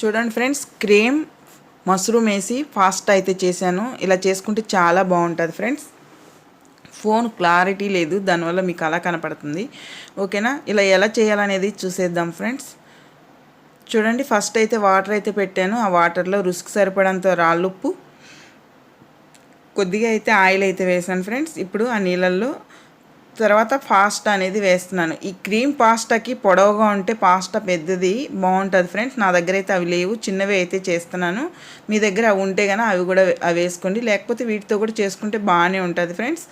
చూడండి friends cream mushroom వేసి fast అయితే చేశాను. ఇలా చేసుకుంటే చాలా బాగుంటుంది ఫ్రెండ్స్. ఫోన్ క్లారిటీ లేదు దానివల్ల మీకు అలా కనపడుతుంది. ఓకేనా? ఇలా ఎలా చేయాలనేది చూసేద్దాం ఫ్రెండ్స్. చూడండి ఫస్ట్ అయితే వాటర్ అయితే పెట్టాను. ఆ వాటర్లో రుసుకు సరిపడంత రాళ్ళుప్పు కొద్దిగా అయితే ఆయిల్ అయితే వేసాను ఫ్రెండ్స్. ఇప్పుడు ఆ నీళ్ళల్లో తర్వాత పాస్తా అనేది వేస్తున్నాను. ఈ క్రీమ్ పాస్తాకి పొడవుగా ఉంటే పాస్తా పెద్దది బాగుంటుంది ఫ్రెండ్స్. నా దగ్గర అయితే అవి లేవు. చిన్నవి అయితే చేస్తున్నాను. మీ దగ్గర అవి ఉంటే కానీ అవి కూడా అవి వేసుకోండి. లేకపోతే వీటితో కూడా చేసుకుంటే బాగానే ఉంటుంది ఫ్రెండ్స్.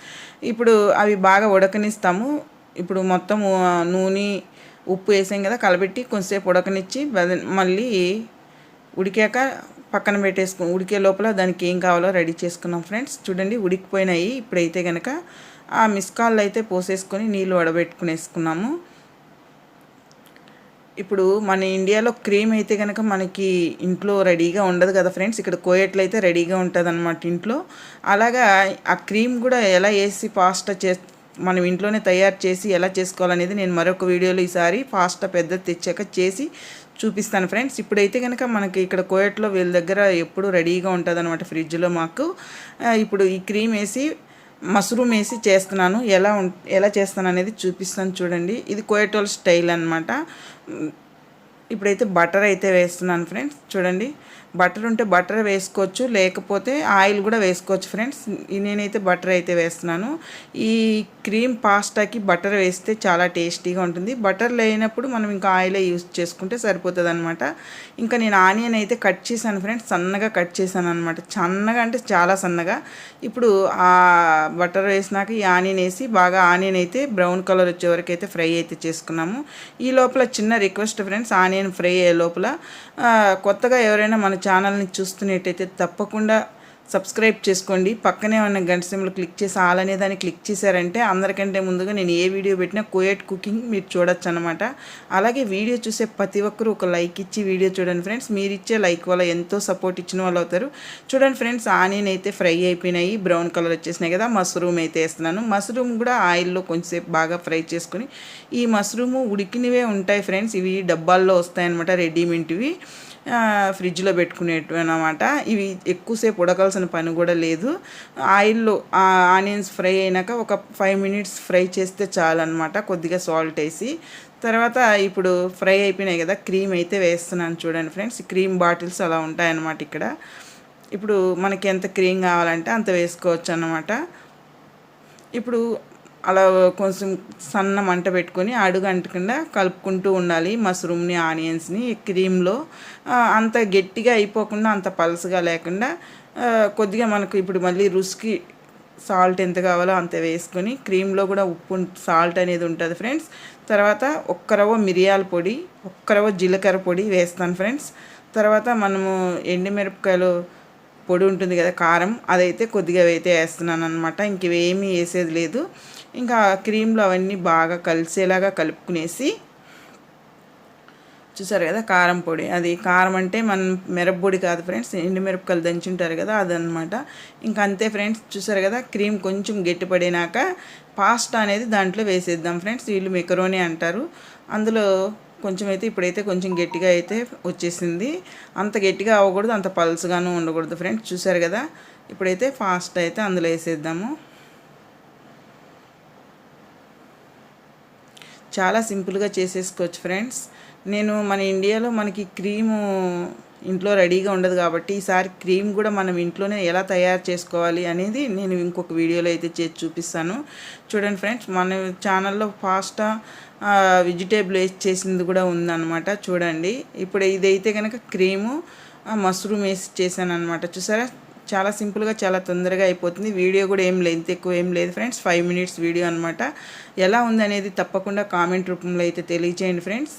ఇప్పుడు అవి బాగా ఉడకనిస్తాము. ఇప్పుడు మొత్తం నూనె ఉప్పు వేసాం కదా కలబెట్టి కొంచెంసేపు ఉడకనిచ్చి మళ్ళీ ఉడికాక పక్కన పెట్టేసుకు ఉడికే లోపల దానికి ఏం కావాలో రెడీ చేసుకున్నాం ఫ్రెండ్స్. చూడండి ఉడికిపోయినాయి. ఇప్పుడైతే కనుక ఆ మిస్కాళ్ళు అయితే పోసేసుకొని నీళ్ళు వడబెట్టుకునేసుకున్నాము. ఇప్పుడు మన ఇండియాలో క్రీమ్ అయితే కనుక మనకి ఇంట్లో రెడీగా ఉండదు కదా ఫ్రెండ్స్. ఇక్కడ కోయట్లయితే రెడీగా ఉంటుంది అనమాట ఇంట్లో. అలాగా ఆ క్రీమ్ కూడా ఎలా వేసి పాస్తా చే మనం ఇంట్లోనే తయారు చేసి ఎలా చేసుకోవాలనేది నేను మరొక వీడియోలో ఈసారి పాస్తా పెద్ద తెచ్చాక చేసి చూపిస్తాను ఫ్రెండ్స్. ఇప్పుడైతే కనుక మనకి ఇక్కడ కోయట్లో వీళ్ళ దగ్గర ఎప్పుడు రెడీగా ఉంటుంది అనమాట ఫ్రిడ్జ్లో మాకు. ఇప్పుడు ఈ క్రీమ్ వేసి మష్రూమ్ వేసి చేస్తున్నాను. ఎలా ఎలా చేస్తాను అనేది చూపిస్తాను చూడండి. ఇది కోయటోల్ స్టైల్ అనమాట ఇప్పుడైతే బటర్ అయితే వేస్తున్నాను ఫ్రెండ్స్. చూడండి. బటర్ ఉంటే బటర్ వేసుకోవచ్చు లేకపోతే ఆయిల్ కూడా వేసుకోవచ్చు ఫ్రెండ్స్. నేనైతే బటర్ అయితే వేస్తున్నాను. ఈ క్రీమ్ పాస్టాకి బటర్ వేస్తే చాలా టేస్టీగా ఉంటుంది. బటర్ లేనప్పుడు మనం ఇంకా ఆయిలే యూస్ చేసుకుంటే సరిపోతుంది అనమాట ఇంకా నేను ఆనియన్ అయితే కట్ చేశాను ఫ్రెండ్స్. సన్నగా కట్ చేశాను అనమాట సన్నగా అంటే చాలా సన్నగా. ఇప్పుడు ఆ బటర్ వేసినాక ఈ ఆనియన్ వేసి బాగా ఆనియన్ అయితే బ్రౌన్ కలర్ వచ్చే వరకు అయితే ఫ్రై అయితే చేసుకున్నాము. ఈ లోపల చిన్న రిక్వెస్ట్ ఫ్రెండ్స్ ఆనియన్ ఫ్రై అయ్యే లోపల కొత్తగా ఎవరైనా మన ఛానల్ని చూస్తున్నట్టయితే తప్పకుండా సబ్స్క్రైబ్ చేసుకోండి. పక్కనే ఉన్న గంట సింబల్ క్లిక్ చేసి ఆల్ అనే దాన్ని క్లిక్ చేశారంటే అందరికంటే ముందుగా నేను ఏ వీడియో పెట్టినా కోయట్ కుకింగ్ మీరు చూడొచ్చు అనమాట అలాగే వీడియో చూసే ప్రతి ఒక్కరూ ఒక లైక్ ఇచ్చి వీడియో చూడండి ఫ్రెండ్స్. మీరు ఇచ్చే లైక్ వల్ల ఎంతో సపోర్ట్ ఇచ్చిన వాళ్ళు అవుతారు. చూడండి ఫ్రెండ్స్ ఆనియన్ అయితే ఫ్రై అయిపోయినాయి. బ్రౌన్ కలర్ వచ్చేసినాయి కదా మష్రూమ్ అయితే వేస్తున్నాను. మష్రూమ్ కూడా ఆయిల్లో కొంచెంసేపు బాగా ఫ్రై చేసుకుని ఈ మష్రూము ఉడికినవే ఉంటాయి ఫ్రెండ్స్. ఇవి డబ్బాల్లో వస్తాయన్నమాట రెడీమేడ్వి. ఫ్రిడ్జ్లో పెట్టుకునేటివి అనమాట ఇవి ఎక్కువసేపు ఉడకాల్సిన పని కూడా లేదు. ఆయిల్లో ఆనియన్స్ ఫ్రై అయినాక ఒక ఫైవ్ మినిట్స్ ఫ్రై చేస్తే చాలన్నమాట కొద్దిగా సాల్ట్ వేసి. తర్వాత ఇప్పుడు ఫ్రై అయిపోయినాయి కదా క్రీమ్ అయితే వేస్తున్నాను చూడండి ఫ్రెండ్స్. క్రీమ్ బాటిల్స్ అలా ఉంటాయన్నమాట ఇక్కడ. ఇప్పుడు మనకి ఎంత క్రీమ్ కావాలంటే అంత వేసుకోవచ్చు అన్నమాట ఇప్పుడు అలా కొంచెం సన్న మంట పెట్టుకొని అడుగు అంటకుండా కలుపుకుంటూ ఉండాలి మష్రూమ్ని ఆనియన్స్ని. క్రీమ్లో అంత గట్టిగా అయిపోకుండా అంత పలసగా లేకుండా కొద్దిగా మనకు ఇప్పుడు మళ్ళీ రుచికి సాల్ట్ ఎంత కావాలో అంత వేసుకొని క్రీమ్లో కూడా ఉప్పు సాల్ట్ అనేది ఉంటుంది ఫ్రెండ్స్. తర్వాత ఒక్కరవ మిరియాల పొడి ఒక్కరవ జీలకర్ర పొడి వేస్తాను ఫ్రెండ్స్. తర్వాత మనము ఎండిమిరపకాయలు పొడి ఉంటుంది కదా కారం అదైతే కొద్దిగా అయితే వేస్తున్నాను అనమాట ఇంకేమీ వేసేది లేదు. ఇంకా క్రీమ్లో అవన్నీ బాగా కలిసేలాగా కలుపుకునేసి చూసారు కదా కారం పొడి. అది కారం అంటే మనం మిరప్పొడి కాదు ఫ్రెండ్స్ ఎండుమిరపకాయలు దంచుంటారు కదా అదనమాట ఇంకా అంతే ఫ్రెండ్స్ చూసారు కదా క్రీమ్ కొంచెం గట్టిపడినాక పాస్తా అనేది దాంట్లో వేసేద్దాం ఫ్రెండ్స్. వీళ్ళు మెకరోని అంటారు. అందులో కొంచెం అయితే ఇప్పుడైతే కొంచెం గట్టిగా అయితే వచ్చేసింది. అంత గట్టిగా అవ్వకూడదు అంత పల్స్గాను ఉండకూడదు ఫ్రెండ్స్. చూసారు కదా ఇప్పుడైతే ఫాస్ట్ అయితే అందులో వేసేద్దాము. చాలా సింపుల్గా చేసేసుకోవచ్చు ఫ్రెండ్స్. నేను మన ఇండియాలో మనకి క్రీము ఇంట్లో రెడీగా ఉండదు కాబట్టి ఈసారి క్రీమ్ కూడా మనం ఇంట్లోనే ఎలా తయారు చేసుకోవాలి అనేది నేను ఇంకొక వీడియోలో అయితే చేసి చూపిస్తాను. చూడండి ఫ్రెండ్స్ మన ఛానల్లో ఫాస్టా వెజిటేబుల్ వేసి చేసింది కూడా ఉందన్నమాట. చూడండి ఇప్పుడు ఇదైతే కనుక క్రీము మష్రూమ్ వేసి చేశాను అనమాట చూసారా? చాలా సింపుల్గా చాలా తొందరగా అయిపోతుంది. వీడియో కూడా ఏం లెంత్ ఎక్కువ ఏం లేదు ఫ్రెండ్స్. ఫైవ్ మినిట్స్ వీడియో అనమాట ఎలా ఉంది అనేది తప్పకుండా కామెంట్ రూపంలో అయితే తెలియచేయండి ఫ్రెండ్స్.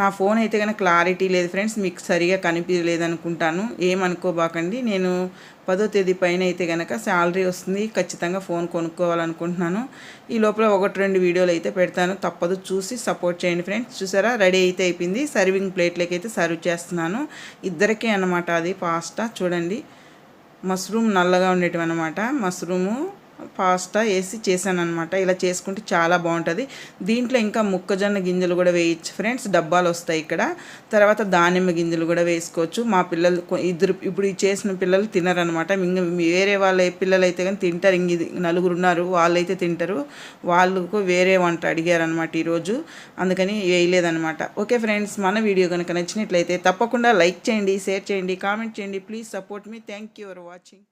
నా ఫోన్ అయితే కనుక క్లారిటీ లేదు ఫ్రెండ్స్. మీకు సరిగా కనిపించలేదనుకుంటాను. ఏమనుకోబాకండి నేను పదో తేదీ పైన అయితే కనుక శాలరీ వస్తుంది. ఖచ్చితంగా ఫోన్ కొనుక్కోవాలనుకుంటున్నాను. ఈ లోపల ఒకటి రెండు వీడియోలు అయితే పెడతాను. తప్పదు చూసి సపోర్ట్ చేయండి ఫ్రెండ్స్. చూసారా? రెడీ అయితే అయిపోయింది. సర్వింగ్ ప్లేట్లకి అయితే సర్వ్ చేస్తున్నాను. ఇద్దరికే అనమాట అది పాస్తా చూడండి. మష్రూమ్ నల్లగా ఉండేటివి అనమాట మష్రూము పాస్తా వేసి చేశాను అనమాట ఇలా చేసుకుంటే చాలా బాగుంటుంది. దీంట్లో ఇంకా మొక్కజొన్న గింజలు కూడా వేయచ్చు ఫ్రెండ్స్. డబ్బాలు వస్తాయి ఇక్కడ. తర్వాత దానిమ్మ గింజలు కూడా వేసుకోవచ్చు. మా పిల్లలు ఇద్దరు ఇప్పుడు చేసిన పిల్లలు తినరనమాట ఇంకా వేరే వాళ్ళ పిల్లలు అయితే కానీ తింటారు. ఇంక ఇది నలుగురు ఉన్నారు. వాళ్ళైతే తింటారు. వాళ్ళకు వేరే వంట అడిగారనమాట ఈరోజు. అందుకని వేయలేదనమాట ఓకే ఫ్రెండ్స్ మన వీడియో కనుక నచ్చినట్లయితే తప్పకుండా లైక్ చేయండి షేర్ చేయండి కామెంట్ చేయండి. Please support me. Thank you for watching.